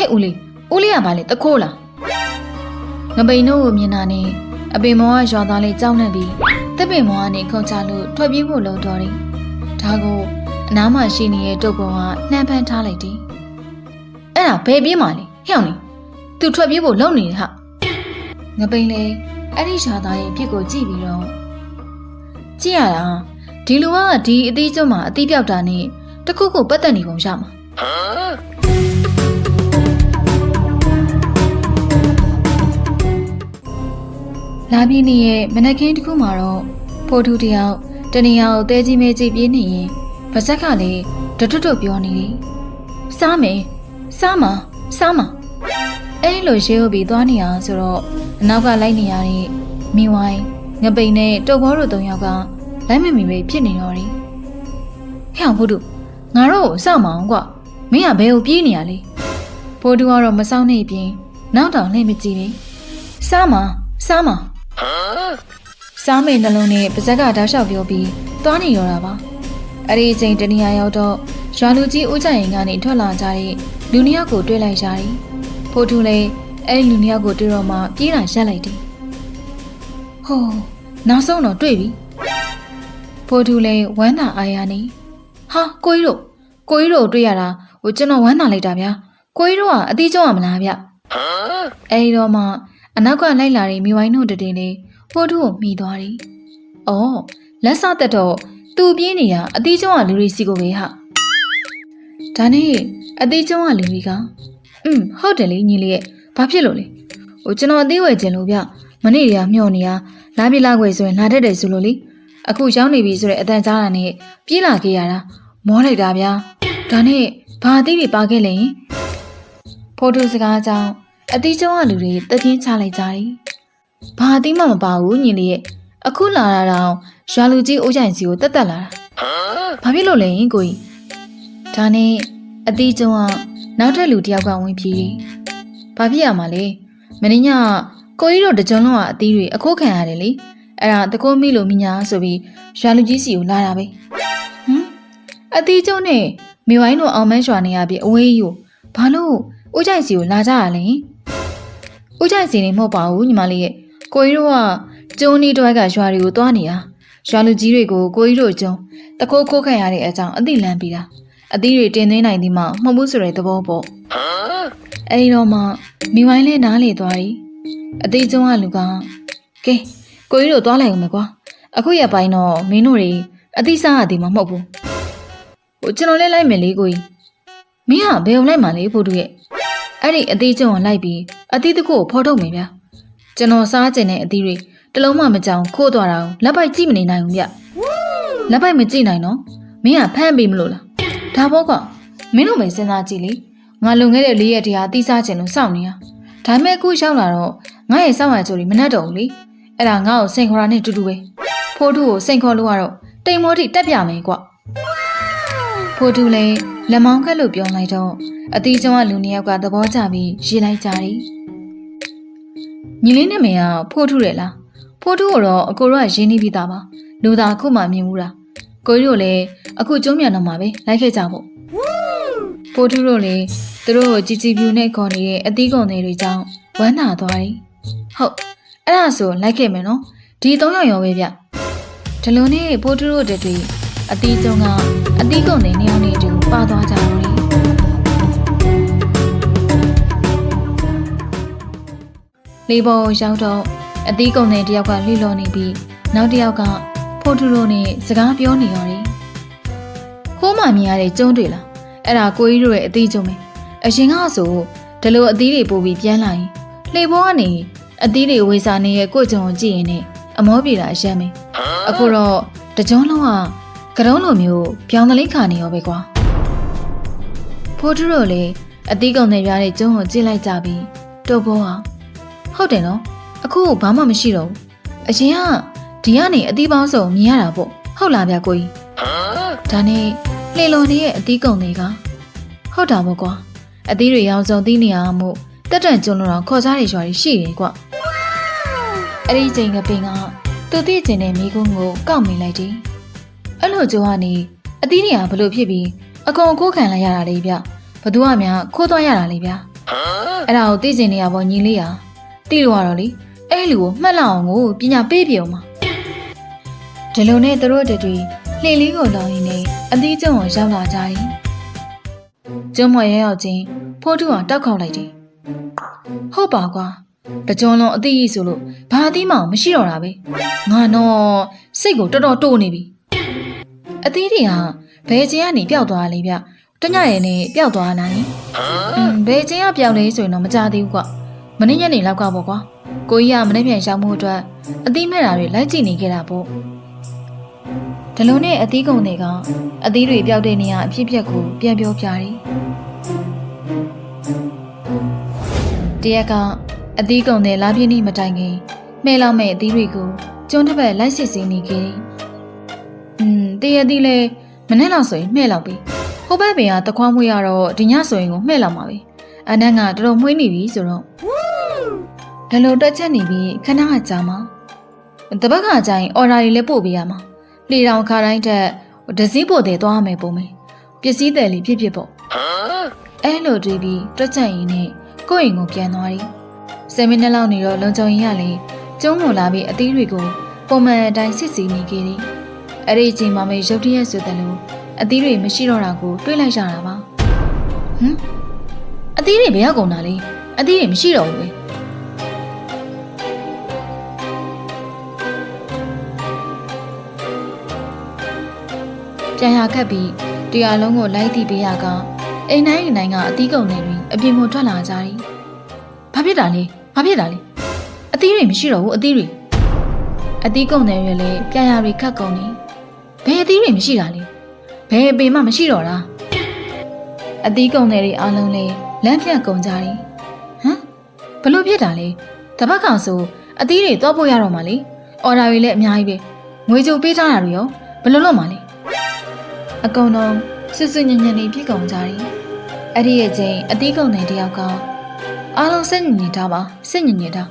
ဟဲ့ဦးလေးဦးလေးကဘာလဲတခိုးလားငပိန်တို့ကိုမြင်တာနဲ့အပင်မောကရွာသားလေးကြောက်နေပြီးတပ်ပင်မောကနေခုန်ချလို့ထွက်ပြေးဖို့လုံတော်တယ်ဒါကိုအနားမှာရှိနေတဲ့တုပ်ပေါ်ကနှမ်းဖမ်းထားလိုက်တယ်အဲ့ဒါဘယ်ပြေးမှလဲဟဲ့အောင်လေသူထွက်ပြေးဖို့လုံနေတယ်ဟာငပိန်လေအဲ့ဒီရွာသားရဲ့အဖြစ်ကိုကြည့်ပြီးတော့ကြည့်ရတာဒီလူကဒီအသေးကျွန်းမှာအသေးပြောက်တာနဲ့တခုခုပတ်သက်နေပုံရမှာ လာပြင်းနေရဲ့မနက်ခင်းတစ်ခုမှာတော့ဖိုးထူးတယောက်တနေရာကိုတဲကြီးမဲကြီးပြေးနေရင်ဗဇက်ကလည်းတွတ်တွတ်ပြောနေတယ်။စားမယ်စားမစားမအဲ့လိုရေဟုတ်ပြီးသွားနေရဆိုတော့အနောက်ကလိုက်နေရတဲ့မိဝိုင်းငပိန်နဲ့တုတ်ဘောတို့သုံးယောက်ကလိုက်မမီပဲဖြစ်နေတော့တယ်။ဟဲ့အောင်ဖိုးထူးငါတို့ကိုစောင့်မအောင်ကွာမင်းကဘယ်ကိုပြေးနေရလဲ။ဖိုးထူးကတော့မဆောင်နေပြင်နောက်တောင်လှည့်မကြည့်ဘူး။စားမစားမ စားမေနှလုံးနဲ့ပါဇက်ကတောက်လျှောက်ပြောပြီးသွားနေရောတာပါအဲ့ဒီအချိန်တနေရာရောက်တော့ရွာလူကြီးဦးကြရင်ကနေထွက်လာကြတဲ့လူနှစ်ယောက်ကိုတွေ့လိုက်ရတယ်ဖိုးထူလည်းအဲ့ဒီလူနှစ်ယောက်ကိုတွေ့တော့မှပြေးတာရက်လိုက်တယ်ဟိုးနောက်ဆုံးတော့တွေ့ပြီဖိုးထူလည်းဝမ်းသာအားရနေဟာကိုကြီးတို့ကိုကြီးတို့တွေ့ရတာဟိုကျွန်တော်ဝမ်းသာလိုက်တာဗျာကိုကြီးတို့ကအသေးကျုံရမလားဗျအဲ့ဒီတော့မှ အနောက်ကလိုက်လာတဲ့မိဝိုင်းတို့တည်နေဖိုးထူကိုမိသွားတယ်။အော်လက်စသက်တော့သူ့ပြေးနေရအသေးကျုံးကလူတွေစီကိုပဲဟာ။ဒါနဲ့အသေးကျုံးကလူတွေကอืมဟုတ်တယ်လေညီလေးရဲ့ဘာဖြစ်လို့လဲ။ဟိုကျွန်တော်အသေးဝယ်ခြင်းလို့ဗျမနေ့တည်းကမျှော်နေရလာပြလာခွေဆိုရင်လာတတ်တယ်ဆိုလို့လေအခုရောက်နေပြီဆိုတဲ့အတန်ကြားတာနဲ့ပြေးလာခဲ့ရတာမောလိုက်တာဗျာ။ဒါနဲ့ဘာအသေးတွေပါခဲ့လဲယင်ဖိုးထူစကားကြောင့် အသေးကျုံးကလူတွေတည်င်းချလိုက်ကြတယ်။ဘာအသိမှမပါဘူးညီလေးရဲ့အခုလာတာတော့ရွာလူကြီးအိုးချိုင်စီကိုတက်တက်လာတာဘာဖြစ်လို့လဲဟင်ကိုကြီးဒါနဲ့အတီးကျုံကနောက်ထပ်လူတစ်ယောက်ကဝင်ပြေးတယ်ဘာဖြစ်ရမှာလဲမင်းညကိုကြီးတို့တကြုံလုံးကအတီးတွေအခိုးခံရတယ်လေအဲ့ဒါတကိုးမိလို့မိညာဆိုပြီးရွာလူကြီးစီကိုလာတာပဲဟမ်အတီးကျုံနဲ့မိဝိုင်းတို့အောင်မန်းရွာနေရပြီအဝေးကြီးကိုဘာလို့အိုးချိုင်စီကိုလာကြရလဲဟင် ဦးချိုင်စီနေမဟုတ်ပါဘူးညီမလေးရဲ့ကိုကြီးတို့ကကျုံးနီးတွဲကရွာတွေကိုသွားနေတာရွာလူကြီးတွေကိုကိုကြီးတို့ကျုံတခိုးခိုးခံရတဲ့အကြောင်းအသိလမ်းပြီးတာအသီးတွေတင်သွင်းနိုင်သည်မှမဟုတ်ဘူးဆိုတဲ့သဘောပေါ့အဲဒီတော့မှမိဝိုင်းလေးနားလေသွားပြီအသေးကျုံကလူကကဲကိုကြီးတို့သွားလိုက်အောင်မယ်ကွာအခုရပိုင်းတော့မင်းတို့တွေအသိစားရသည်မှမဟုတ်ဘူးဟိုကျွန်တော်လည်းလိုက်မယ်လေကိုကြီးမင်းကဘယ်အောင်လိုက်မှလဲဖို့တူရဲ့ အဲ့ဒီအသေးကျုံကိုလိုက်ပြီးအသီးတစ်ခုကိုဖော်ထုတ်မယ်ဗျာကျွန်တော်စားကျင်တဲ့အသီးတွေတလုံးမှမကြောင်ခိုးသွားတာကိုလက်ပိုက်ကြည့်မနေနိုင်ဘူးဗျလက်ပိုက်မကြည့်နိုင်တော့မင်းကဖမ်းပေးမလို့လားဒါပေါ့ကမင်းတို့ပဲစဉ်းစားကြည့်လေငါလုံခဲ့တဲ့လေးရက်တည်းဟာတီးစားကျင်လို့စောင့်နေတာဒါပေမဲ့အခုရောက်လာတော့ငါရဲ့စောင့်ရကြိုတွေမနှက်တော့ဘူးလေအဲ့ဒါငါ့ကိုစိန်ခေါ်တာနဲ့တူတူပဲဖိုးထုကိုစိန်ခေါ်လို့ကတော့တိမ်မောထိတက်ပြမယ်ကွဖိုးထုလည်း လက်မောင်းခက်လို့ပြောလိုက်တော့အတီးကျုံကလူနှစ်ယောက်ကသဘောကျပြီးရေးလိုက်ကြတယ်။ညီလေးနဲ့မေကဖိုးထုတယ်လား။ဖိုးထုကိုတော့အကိုတို့ကရင်းနှီးပြီးသားပါ။လူသားအခုမှမြင်မှုတာ။ကိုကြီးတို့လည်းအခုကျုံမြန်တော့မှာပဲလိုက်ခဲ့ကြဖို့။ဖိုးထုတို့လည်းသူတို့ကိုជីជីပြူနဲ့ခေါ်နေတဲ့အသီးကုန်တွေကြောင့်ဝမ်းသာသွားတယ်။ဟုတ်အဲ့ဒါဆိုလိုက်ခဲ့မယ်နော်။ဒီ၃ယောက်ရောပဲဗျ။ဒီလိုနဲ့ဖိုးထုတို့တွေအသီးကျုံကအသီးကုန်တွေနှစ်ယောက်နဲ့အတူ ပါသွားကြတော့တယ်လေးပေါ်ရောက်တော့အသီးကုန်တဲ့တယောက်ကလှိလော်နေပြီးနောက်တစ်ယောက်ကဖိုးထူတို့နဲ့စကားပြောနေရတယ်။ဟိုးမှမြင်ရတဲ့ကျုံးတွေလား။အဲ့ဒါကိုကြီးတို့ရဲ့အသီးကျုံပဲ။အရင်ကဆိုဒီလိုအသီးတွေပို့ပြီးပြန်လာရင်လှေပေါ်ကနေအသီးတွေဝေစာနေရဲ့ကိုကျုံကိုကြည့်ရင်နဲ့အမောပြေတာအယမ်းပဲ။အခုတော့တကြုံလုံးကကတုံးလိုမျိုးပြောင်းသလိခါနေရောပဲကွာ။ ဖိုးထူတို့လည်းအသီးကုန်တဲ့ပြားတဲ့ကျုံကိုကြည့်လိုက်ကြပြီးတော့ဘောဟာဟုတ်တယ်နော်အခုဘာမှမရှိတော့ဘူးအရင်ကဒီကနေအသီးပေါင်းစုံမြင်ရတာပေါ့ဟုတ်လားဗျကိုကြီးဒါနဲ့လှေလွန်နေရဲ့အသီးကုံတွေကဟုတ်တာပေါ့ကွာအသီးတွေရောင်စုံသီးနေရမို့တက်တန့်ကျွန်းလို့တော့ခေါ်စားရရွာတွေရှိတယ်ကွာအဲ့ဒီချိန်ကပင်ကသူသိကျင်တဲ့မိကုန်းကိုကောက်မိလိုက်တယ်အဲ့လိုကြိုးကနေအသီးတွေကဘလို့ဖြစ်ပြီး အကုန်ခိုးခံလိုက်ရတာလေဗျဘသူကများခိုးသွားရတာလေဗျအဲ့ဒါကိုသိကျင်နေရပေါ့ညီလေးဟာတိလို့ရတော့လေအဲ့လူကိုမှတ်လောက်အောင်ကိုပညာပေးပြအောင်ပါဒီလိုနဲ့သူတို့တတွေလှေလေးကိုလောင်းရင်းနဲ့အသီးကျုံကိုရောက်လာကြတယ်ကျုံမရဲရောက်ချင်းဖိုးတူအောင်တောက်ခေါက်လိုက်တယ်ဟုတ်ပါကွာတကြုံလုံးအသီးကြီးဆိုလို့ဘာအသီးမှမရှိတော့တာပဲငါတော့စိတ်ကိုတော်တော်တိုးနေပြီအသီးတွေဟာ ဘယ်ချင်းကနေပျောက်သွားလဲဗျတညရဲ့နဲ့ပျောက်သွားနိုင်ဘယ်ချင်းကပျောက်လဲဆိုရင်တော့မကြသေးဘူးကွမနေ့ညနေလောက်ကပေါ့ကွာကိုကြီးကမနေ့ပြန်ရောက်မှုအတွက်အသီးမဲ့တာတွေလိုက်ကြည့်နေခဲ့တာပေါ့ဒလုံးနဲ့အသီးကုန်တွေကအသီးတွေပျောက်တဲ့နေရာအဖြစ်ပြက်ကိုပြန်ပြောပြတယ်တရက်ကအသီးကုန်တွေလာပြင်းနေမတိုင်ခင်မှဲလောက်မဲ့အသီးတွေကိုကျွန်းတစ်ပတ်လိုက်စစ်စင်းနေခဲ့တယ်။음တရက်သီးလဲ မနေ့လောက်ဆိုရင်မှဲလောက်ပြီဟိုဘက်ပင်ကတခွားမွေးရတော့ဒီညဆိုရင်ကိုမှဲ့လာမှာပဲအနန်းကတော်တော်မွေးနေပြီဆိုတော့ဒါလိုတက်ချက်နေပြီးခဏကကြာမှာတပတ်ခါကြာရင်အော်ဒါတွေလည်းပို့ပေးရမှာလေတောင်ခါတိုင်းတက်ဒစည်းပို့တယ်သွားမယ်ပုံမယ်ပစ္စည်းတယ်လေးဖြစ်ဖြစ်ပေါ့အဲလိုတွေးပြီးတွက်ချက်ရင်းနဲ့ကိုယ့်အိမ်ကိုပြန်သွားတယ်ဆယ်မိနစ်လောက်နေတော့လုံချုံရင်ကလေကျုံးလိုလာပြီးအသီးတွေကိုပုံမှန်အတိုင်းစစ်စီနေခဲ့တယ် အဲ့ဒီအချိန်မှာမေရုတ်တရက်ဆိုတယ်လို့အသီးတွေမရှိတော့တာကိုတွေးလိုက်ရတာပါဟမ်အသီးတွေဘယ်ရောက်ကုန်တာလဲအသီးတွေမရှိတော့ဘူးပဲပြန်ရခတ်ပြီးတရားလုံးကိုလိုက်တီးပေးရကအိမ်တိုင်းအိမ်တိုင်းကအသီးကုန်တွေတွင်အပြင်ကိုထွက်လာကြသည်ဘာဖြစ်တာလဲဘာဖြစ်တာလဲအသီးတွေမရှိတော့ဘူးအသီးတွေအသီးကုန်တွေရွယ်လေပြန်ရပြီးခတ်ကုန်နေ ဘယ်အသီးတွေမရှိတာလဲဘယ်အပေမှမရှိတော့တာအသီးကုံတွေအားလုံးလဲလမ်းပြတ်ကုန်ကြတယ်ဟမ်ဘလို့ဖြစ်တာလဲတပတ်ကောင်ဆိုအသီးတွေတော့ပို့ရတော့မှလေအော်ဒါတွေလည်းအများကြီးပဲငွေကြိုပေးထားတာတွေရောဘလို့လုပ်မှလဲအကုန်လုံးစွစွညံ့ညံ့နေပြည့်ကုန်ကြတယ်အဲ့ဒီရဲ့ချိန်အသီးကုံတွေတယောက်ကအားလုံးစိတ်ညစ်ညစ်တာပါစိတ်ညစ်ညစ်တာ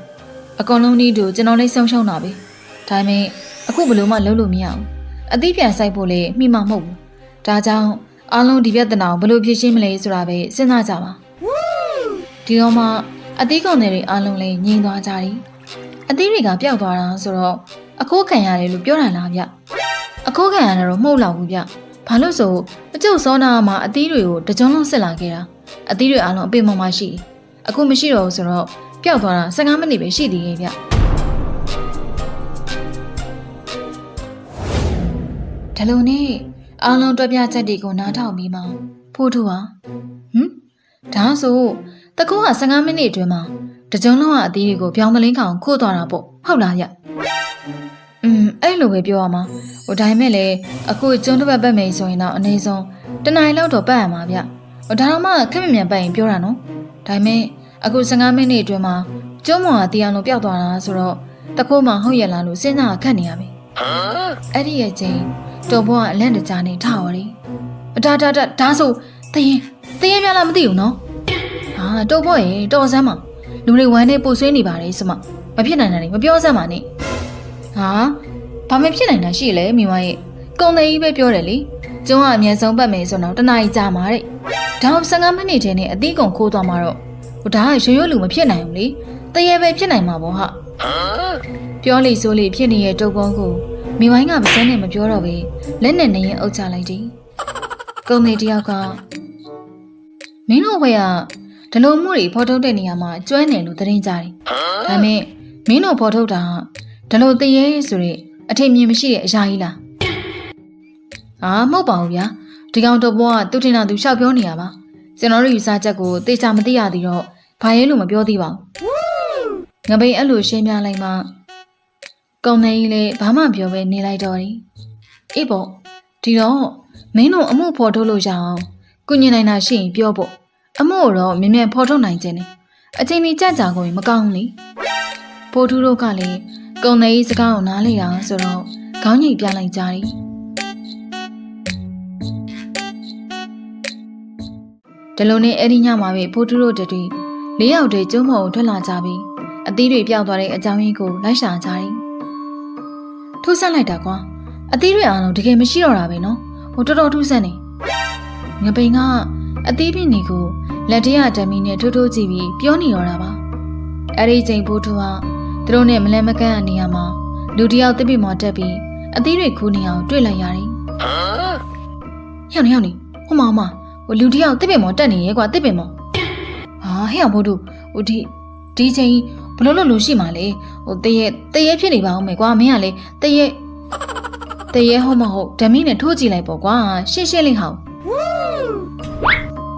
အကုန်လုံးဒီတို့ကျွန်တော်လေးဆုံးရှုံးတာပဲဒါပေမဲ့အခုဘလို့မှလုပ်လို့မရဘူး အသီးပြန်ဆိုင်ဖို့လေမိမှမဟုတ်ဘူးဒါကြောင့်အားလုံးဒီပြဿနာကိုဘယ်လိုဖြေရှင်းမလဲဆိုတာပဲစဉ်းစားကြပါဒီတော့မှအသီးကောင်တွေအားလုံးလည်းငြိမ်သွားကြတယ်အသီးတွေကပျောက်သွားတာဆိုတော့အခိုးခံရတယ်လို့ပြောတာလားဗျအခိုးခံရတယ်တော့မဟုတ်တော့ဘူးဗျဘာလို့ဆိုအကျုပ်စောနာမှာအသီးတွေကိုတကြုံလုံးစစ်လာခဲ့တာအသီးတွေအားလုံးအပေပေါ်မှာရှိတယ်အခုမရှိတော့ဘူးဆိုတော့ပျောက်သွားတာ15မိနစ်ပဲရှိသေးရဲ့ဗျ ဒါလိုနဲ့အားလုံးတွက်ပြချက်တွေကိုနားထောင်ပြီးမှဖိုးထူဟာဟမ်ဒါဆိုတကူက15မိနစ်အတွင်းမှာတကြုံလုံးကအသီးတွေကိုပြောင်းသလင်းကောင်ခိုးသွားတာပေါ့ဟုတ်လားဗျอืมအဲ့လိုပဲပြောရမှာဟိုဒါပေမဲ့လေအခုကျွန်းတစ်ပတ်ပတ်မယ်ဆိုရင်တော့အနည်းဆုံးတနင်္လာလောက်တော့ပတ်ရမှာဗျဟိုဒါတော့မှခက်မြမြန်ပတ်ရင်ပြောတာနော်ဒါပေမဲ့အခု15မိနစ်အတွင်းမှာကျွန်းမောင်ကတရားလုံးပျောက်သွားတာဆိုတော့တကူမှဟုတ်ရလားလို့စဉ်းစားခက်နေရပြီအဲ့ဒီရဲ့ချင်း တော်ဘွားကအလန့်တကြားနေထားပါလေအတားတားတားဒါဆိုတရင်တရင်များလားမသိဘူးနော်ဟာတော်ဘွားရေတော်စမ်းမလူတွေဝမ်းနေပို့ဆွေးနေပါတယ်စမမဖြစ်နိုင်တာလေမပြောစမ်းပါနဲ့ဟာဘာမဖြစ်နိုင်တာရှိလေမိမရဲ့ကုံသေးကြီးပဲပြောတယ်လေကျုံးကအမြဲဆုံးပတ်မယ်ဆိုတော့တနားကြီးကြာမှာတဲ့ဒါ15မိနစ်ချင်းနဲ့အသီးကုံခိုးသွားမှာတော့ဟိုဒါကရိုးရိုးလူမဖြစ်နိုင်ဘူးလေတရေပဲဖြစ်နိုင်မှာပေါ့ဟာပြောလေဆိုလေဖြစ်နေတဲ့တုပ်ကုန်းကို မိဝိုင်းကမစမ်းနဲ့မပြောတော့ပဲလက်နဲ့နေရင်အုပ်ချလိုက်တယ်။ကုံမေတယောက်ကမင်းတို့ဘွေကဒလုံမှုတွေဖော်ထုတ်တဲ့နေရာမှာကျွမ်းတယ်လို့သတင်းကြတယ်။ဒါပေမဲ့မင်းတို့ဖော်ထုတ်တာဒလုံတရေဆိုတဲ့အထင်မြင်မရှိတဲ့အရာကြီးလား။အာမဟုတ်ပါဘူးဗျာ။ဒီကောင်တော့ဘွားကသူထင်တာသူရှောက်ပြောနေရပါ။ကျွန်တော်တို့ယူဆချက်ကိုတေချာမသိရသေးတော့ဘာရဲလို့မပြောသေးပါဘူး။ငပိန်အဲ့လိုရှင်းပြလိုက်မှ ကုံနေကြီးလည်းဘာမှပြောပဲနေလိုက်တော့တယ်။အေးပေါ့ဒီတော့မင်းတို့အမှုဖော်ထုတ်လို့ရအောင်ကုညင်နိုင်တာရှိရင်ပြောပေါ့အမှုကိုတော့မြင်မြန်ဖော်ထုတ်နိုင်ခြင်းနဲ့အချိန်ကြီးကြကြကုန်ရင်မကောင်းဘူးလေ။ပိုထူးတို့ကလည်းကုံနေကြီးစကားကိုနားလေတာဆိုတော့ခေါင်းညိတ်ပြလိုက်ကြတယ်။ဒီလိုနဲ့အဲ့ဒီညမှာပဲဖိုးထူးတို့တည်းလေးယောက်တည်းကျုံးမော်ကိုထွက်လာကြပြီးအသီးတွေပြောက်သွားတဲ့အကြောင်းရင်းကိုလိုက်ရှာကြတယ်။ ထိုးဆက်လိုက်တာကွာအသီးတွေအားလုံးတကယ်မရှိတော့တာပဲနော်။ဟိုတော်တော်ထူးဆန်းနေ။ငပိန်ကအသီးပင်တွေကိုလက်ထရဓမီနဲ့ထိုးထိုးကြည့်ပြီးပြောနေတော့တာပါအဲ့ဒီချိန်ဖိုးထူကသူတို့နဲ့မလဲမကန့်အနေရမှာလူတစ်ယောက်တစ်ပိမော်တက်ပြီးအသီးတွေခူးနေအောင်တွေ့လိုက်ရတယ်ဟဲ့နေဟဲ့နေဟိုမမဟိုလူတစ်ယောက်တစ်ပိမော်တက်နေရဲကွာတစ်ပိမော်ဟာဟဲ့အောင်ဖိုးထူဟိုဒီဒီချိန် ဘလို့လို့လူရှိမှလဲဟိုတရေတရေဖြစ်နေပါဦးမယ်ကွာမင်းကလေတရေတရေဟုတ်မဟုတ်ဓမီနဲ့ထိုးကြည့်လိုက်ပေါ့ကွာရှင်းရှင်းလေးဟောင်း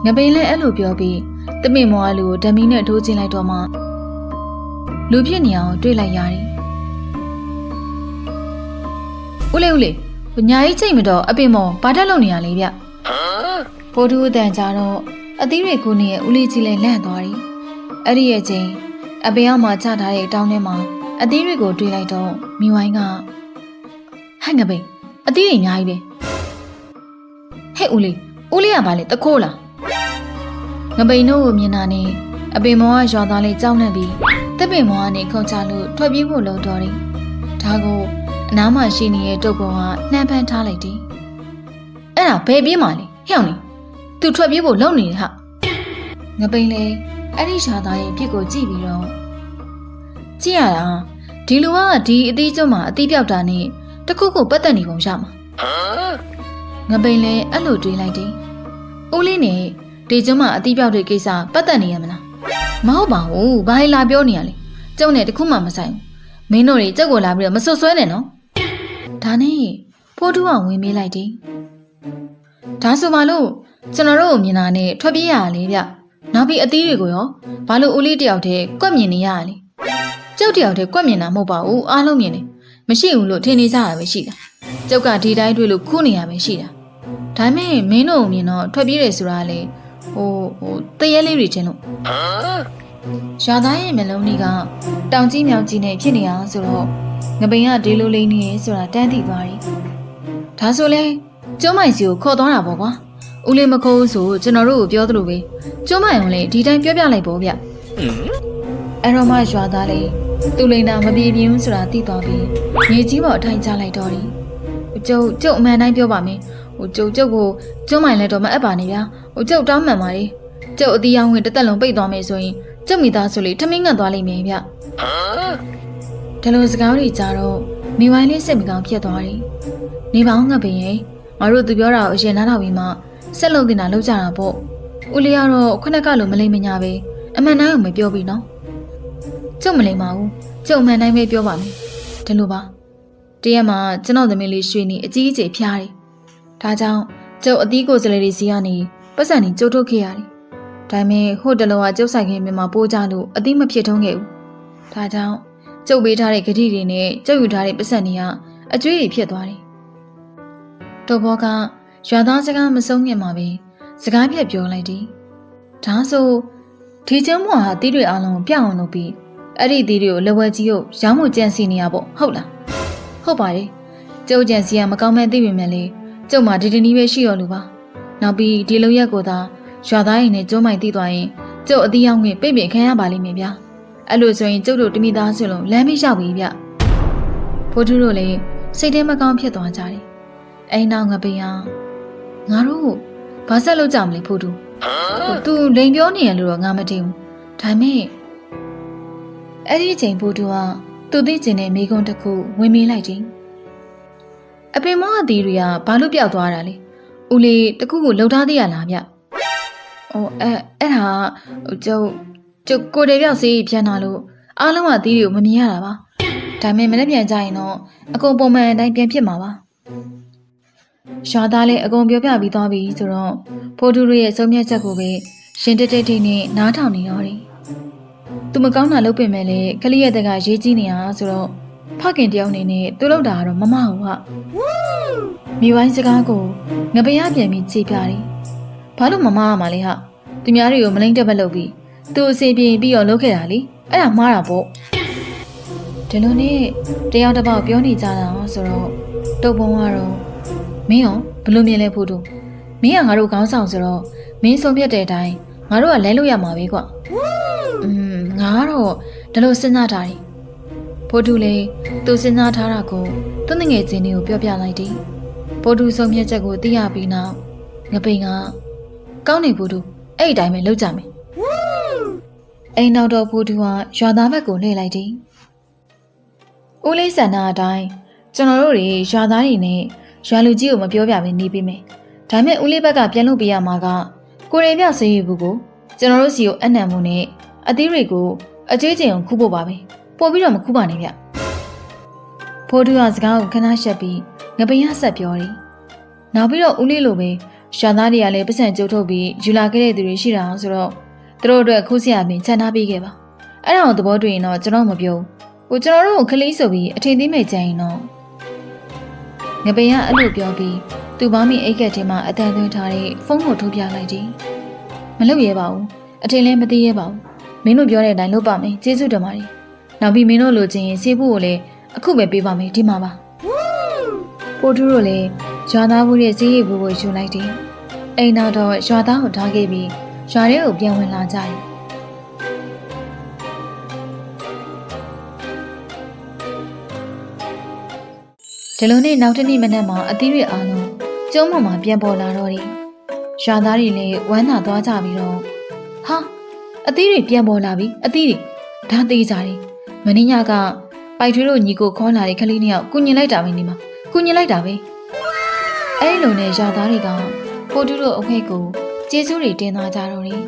ငပိန်လည်းအဲ့လိုပြောပြီးတမင်မော်ကလူကိုဓမီနဲ့ထိုးကြည့်လိုက်တော့မှလူဖြစ်နေအောင်တွေ့လိုက်ရတယ်ဦးလေးဦးလေးဟိုညာကြီးချိန်မတော့အပင်မော်ဘာတက်လုံနေရလဲဗျဖိုးထူးအတန်ကြတော့အသီးတွေကိုနေရဲ့ဦးလေးကြီးလည်းလန့်သွားတယ်အဲ့ဒီရဲ့ချိန် အပင်အောက်မှာချထားတဲ့တောင်းထဲမှာအသီးတွေကိုတွေ့လိုက်တော့မိဝိုင်းကဟဲ့ငပိန်အသီးတွေအများကြီးပဲဟဲ့ဦးလေးဦးလေးကဘာလဲတခိုးလားငပိန်တို့ကိုမြင်တာနဲ့အပင်မော်ကရွာသားလေးကြောက်နေပြီးတပ်ပင်မော်ကနေခုန်ချလို့ထွက်ပြေးဖို့လုပ်တော့တယ်ဒါကိုအနားမှာရှိနေတဲ့တုပ်ပေါ်ကနှမ်းဖမ်းထားလိုက်တယ်အဲ့ဒါဘယ်ပြေးမှလဲဟဲ့အောင်လေသူထွက်ပြေးဖို့လုပ်နေတယ်ဟာငပိန်လေ အဲ့ဒီရှာသားရဲ့အဖြစ်ကိုကြည့်ပြီးတော့ကြည့်ရတာဒီလူကဒီအသေးကျွန်းမှာအသေးပြောက်တာနဲ့တခုခုပတ်သက်နေပုံရမှာငပိန်လေအဲ့လိုတွေးလိုက်တယ်ဦးလေးနဲ့ဒီကျွန်းမှာအသေးပြောက်တဲ့ကိစ္စပတ်သက်နေရမလားမဟုတ်ပါဘူးဘာလဲလာပြောနေရလဲကျုံနဲ့တခုမှမဆိုင်ဘူးမင်းတို့တွေကြက်ကိုလာပြီးတော့မဆွဆွဲနဲ့နော်ဒါနဲ့ဖိုးတူးအောင်ဝင်မေးလိုက်တယ်ဒါဆိုမှလို့ကျွန်တော်တို့ကိုမြင်တာနဲ့ထွက်ပြေးရတာလေဗျ နောက်ပြီးအသီးတွေကိုရောဘာလို့ဦးလေးတယောက်တည်းကွက်မြင်နေရတာလဲကျုပ်တယောက်တည်းကွက်မြင်တာမဟုတ်ပါဘူးအားလုံးမြင်တယ်မရှိဘူးလို့ထင်နေကြတာပဲရှိတာကျုပ်ကဒီတိုင်းတွေ့လို့ခုနေရပဲရှိတာဒါပေမဲ့မင်းတို့ကိုမြင်တော့ထွက်ပြေးတယ်ဆိုတာလေဟိုဟိုတရေလေးတွေချင်းလို့ရွာသားရဲ့မျက်လုံးတွေကတောင်ကြီးမြောင်ကြီးနဲ့ဖြစ်နေအောင်ဆိုတော့ငပိန်ကဒီလိုလေးနေရဲဆိုတာတန်းသိသွားတယ်ဒါဆိုလဲကျုံးမိုင်စီကိုခေါ်သွားတာပေါ့ကွာ ဦးလေးမခိုးဘူးဆိုကျွန်တော်တို့ကိုပြောသလိုပဲကျုံးမိုင်အောင်လေဒီတိုင်းပြောပြလိုက်ပေါ့ဗျအဲ့တော့မှရွာသားလေးသူလိန်တာမပြေပြင်းဘူးဆိုတာသိသွားပြီးမြေကြီးပေါ်အထိုင်ချလိုက်တော့တယ်ကျုပ်ကျုပ်အမှန်တိုင်းပြောပါမယ်ဟိုကျုပ်ကျုပ်ကိုကျုံးမိုင်လဲတော့မအပ်ပါနဲ့ဗျာဟိုကျုပ်တောင်းမှန်ပါလေကျုပ်အတီးရောင်းဝင်တစ်သက်လုံးပိတ်သွားမယ်ဆိုရင်ကျုပ်မိသားစုလေးထမင်းငတ်သွားလိမ့်မယ်ဗျဒါလိုစကားတွေကြားတော့မိဝိုင်းလေးစိတ်မကောင်းဖြစ်သွားတယ်နေပေါင်းငတ်ပင်ရဲ့ငါတို့သူပြောတာကိုအရင်နားထောင်ပြီးမှ ဆက်လုပ်တင်တာလုပ်ကြတာပေါ့ဦးလေးကတော့ခုနကလိုမလိမ့်မညာပဲအမှန်တိုင်းကိုမပြောပြီးနော်ကျုပ်မလိမ့်ပါဘူးကျုပ်အမှန်တိုင်းပဲပြောပါမယ်ဒီလိုပါတရက်မှာကျွန်တော်သမီးလေးရွှေနေအကြီးအကျယ်ဖျားတယ်ဒါကြောင့်ကျုပ်အသီးကိုစလေတွေစီကနေပတ်စံနေကြိုးထုတ်ခဲ့ရတယ်ဒါပေမဲ့ဟိုတလောကကျုပ်ဆိုင်ခင်းမြန်မာပိုးကြလို့အသီးမဖြစ်ထုံးခဲ့ဘူးဒါကြောင့်ကျုပ်ပေးထားတဲ့ဂတိတွေနဲ့ကျုပ်ယူထားတဲ့ပတ်စံတွေကအကျွေးတွေဖြစ်သွားတယ်တော်ဘောက ရွာသားစကားမဆုံးခင်မှာပဲစကားပြက်ပြောလိုက်တယ်ဒါဆိုဒီကျင်းမွာဟာတီးတွေအလုံးပြအောင်လုပ်ပြီးအဲ့ဒီတီးတွေကိုလက်ဝဲကြီးကိုရောင်းမှုကြံစီနေရပေါ့ဟုတ်လားဟုတ်ပါတယ်ကျုပ်ကြံစီကမကောင်းမဲ့သိပေမဲ့လေကျုပ်မှဒီဒီနီးပဲရှိရလို့ပါနောက်ပြီးဒီလိုရက်ကိုသာရွာသားရင်နဲ့ကျုံးမိုင်တီးသွားရင်ကျုပ်အသီးရောင်းခွင့်ပြိတ်ပြိတ်ခံရပါလိမ့်မယ်ဗျာအဲ့လိုဆိုရင်ကျုပ်တို့တမိသားစုလုံးလမ်းမေးလျှောက်ပြီဗျဖိုးထူးတို့လည်းစိတ်ထဲမကောင်းဖြစ်သွားကြတယ်အိမ်နောက်ငပိယ ငါတို့ဘာဆက်လုပ်ကြမလဲဖိုးထူးဟိုသူလိန်ပြောနေရလို့တော့ငါမတင်ဘူးဒါပေမဲ့အဲ့ဒီအချိန်ဖိုးထူးကသူသိကျင်တဲ့မိကွန်းတစ်ခုဝင်မေးလိုက်တယ်အပင်မောအသေးတွေကဘာလို့ပျောက်သွားတာလဲဦးလေးတခုခုလှုပ်ထားသေးရလားဗျ။အော်အဲအဲ့ဒါဟိုကျုပ်ကျုပ်ကိုယ်တည်းပြောက်စေးပြန်လာလို့အားလုံးကသီးတွေကိုမမြင်ရတာပါ။ဒါပေမဲ့မနေ့ပြန်ကြရင်တော့အကုန်ပုံမှန်အတိုင်းပြန်ဖြစ်မှာပါ။ ရွာသားလည်းအကုန်ပြောပြပြီးသွားပြီဆိုတော့ဖိုးထူးတို့ရဲ့ဆုံးဖြတ်ချက်ကိုပဲရှင်တက်တက်ထိတ်နဲ့နားထောင်နေတော့တယ်။သူမကောင်းတာလုပ်ပင်မဲ့လေကလေးရဲ့တက်ကရေးကြီးနေတာဆိုတော့ဖခင်တယောက်အနေနဲ့သူ့လောက်တာကတော့မမဟုတ်ဟာမိဝိုင်းစကားကိုငပရပြန်ပြီးကြည်ပြတယ်ဘာလို့မမရမှာလဲဟာသူများတွေကိုမလိမ့်တက်ပတ်လုပ်ပြီးသူအစီပြေပြီးတော့လုပ်ခဲ့တာလေအဲ့ဒါမှားတာပေါ့ဒီလိုနဲ့တယောက်တစ်ပေါက်ပြောနေကြတာဆိုတော့တုတ်ပုံကတော့ မင်းရောဘလို့မြင်လဲဖို့တို့မင်းကငါတို့ခေါင်းဆောင်ဆိုတော့မင်းဆုံးဖြတ်တဲ့အတိုင်းငါတို့ကလဲလို့ရမှာပဲကွာอืมငါကတော့ဒီလိုစဉ်းစားထားတယ်ဖိုးတူလည်းသူစဉ်းစားထားတာကိုသူ့ငငယ်ချင်းတွေကိုပြောပြလိုက်တယ်။ဖိုးတူဆုံးဖြတ်ချက်ကိုသိရပြီးနောက်ငပိန်ကကောင်းနေဖိုးတူအဲ့ဒီတိုင်းပဲလုပ်ကြမယ်အိမ်နောက်တော့ဖိုးတူဟာရွာသားဘက်ကိုလှည့်လိုက်တယ်ဦးလေးဆန္ဒအတိုင်းကျွန်တော်တို့တွေရွာသားတွေနဲ့ ရွာလူကြီးကိုမပြောပြဘဲနေပေးမယ်ဒါပေမဲ့ဦးလေးဘက်ကပြန်လုပ်ပေးရမှာကကိုရေပြဆေးရည်ဘူးကိုကျွန်တော်တို့စီကိုအနံ့မှုနဲ့အသေးတွေကိုအကျွေးကျင်အောင်ခုဖို့ပါပဲပို့ပြီးတော့မခုပါနဲ့ဗျဖိုးတူကစကားကိုခဏရှက်ပြီးငပိရဆက်ပြောတယ်နောက်ပြီးတော့ဦးလေးလိုပဲရွာသားတွေကလည်းပတ်စံကြိုးထုတ်ပြီးယူလာခဲ့တဲ့သူတွေရှိတာအောင်ဆိုတော့သူတို့အတွက်ခုစရပင်ချန်ထားပေးခဲ့ပါအဲ့ဒါကိုသဘောတွေ့ရင်တော့ကျွန်တော်မပြောဘူးဟိုကျွန်တော်တို့ကိုခလေးဆိုပြီးအထင်သေးမဲ့ကြရင်တော့ ငပိရအဲ့လိုပြောပြီးသူ့ပေါင်းမိအိတ်ကက်ထဲမှာအတန်သွင်းထားတဲ့ဖုန်းကိုထုတ်ပြလိုက်တယ်မလုပ်ရဲပါဘူးအထင်လည်းမသိရဲပါဘူးမင်းတို့ပြောတဲ့အတိုင်းလုပ်ပါမယ်ကျေးဇူးတင်ပါတယ်နောက်ပြီးမင်းတို့လိုချင်ရင်ဆေးဖို့ကိုလည်းအခုပဲပေးပါမယ်ဒီမှာပါပိုတူတို့လည်းရွာသားဘူးရဲ့ဈေးရိပ်ဘူးကိုယူလိုက်တယ်အိမ်နောက်တော့ရွာသားကိုထားခဲ့ပြီးရွာထဲကိုပြန်ဝင်လာကြတယ် ဒီလိုနဲ့နောက်တစ်နေ့မနက်မှာအသီးတွေအားလုံးကျုံးပေါ်မှာပြန်ပေါ်လာတော့တယ်ရွာသားတွေလည်းဝမ်းသာသွားကြပြီးတော့ဟာအသီးတွေပြန်ပေါ်လာပြီအသီးတွေဒါသေးကြတယ်မင်းညကပိုက်ထွေးတို့ညီကိုခေါ်လာတဲ့ကလေးနှစ်ယောက်ကုညင်လိုက်တာပဲနေမှာကုညင်လိုက်တာပဲအဲ့လိုနဲ့ရွာသားတွေကပိုတူတို့အခွင့်ကိုကျေးဇူးတွေတင်သွားကြတော့တယ်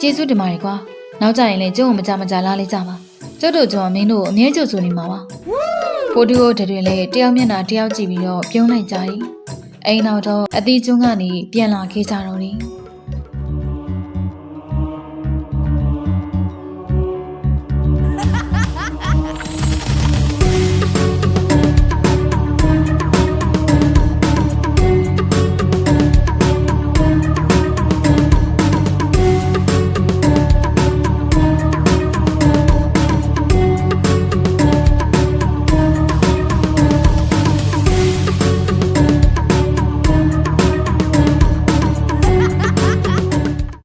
ကျေးဇူးတင်ပါတယ်ကွာနောက်ကြရင်လည်းကျုံကိုမကြမကြလားလေးကြပါကျုပ်တို့ကျွန်တော်မင်းတို့အမြဲကြိုဆိုနေမှာပါ ပိုတူတို့တွေလည်းတယောက်မျက်နှာတယောက်ကြည့်ပြီးတော့ပြုံးလိုက်ကြတယ်အိမ်နောက်တော့အသီးကျွန်းကနေပြန်လာခဲ့ကြတော့တယ်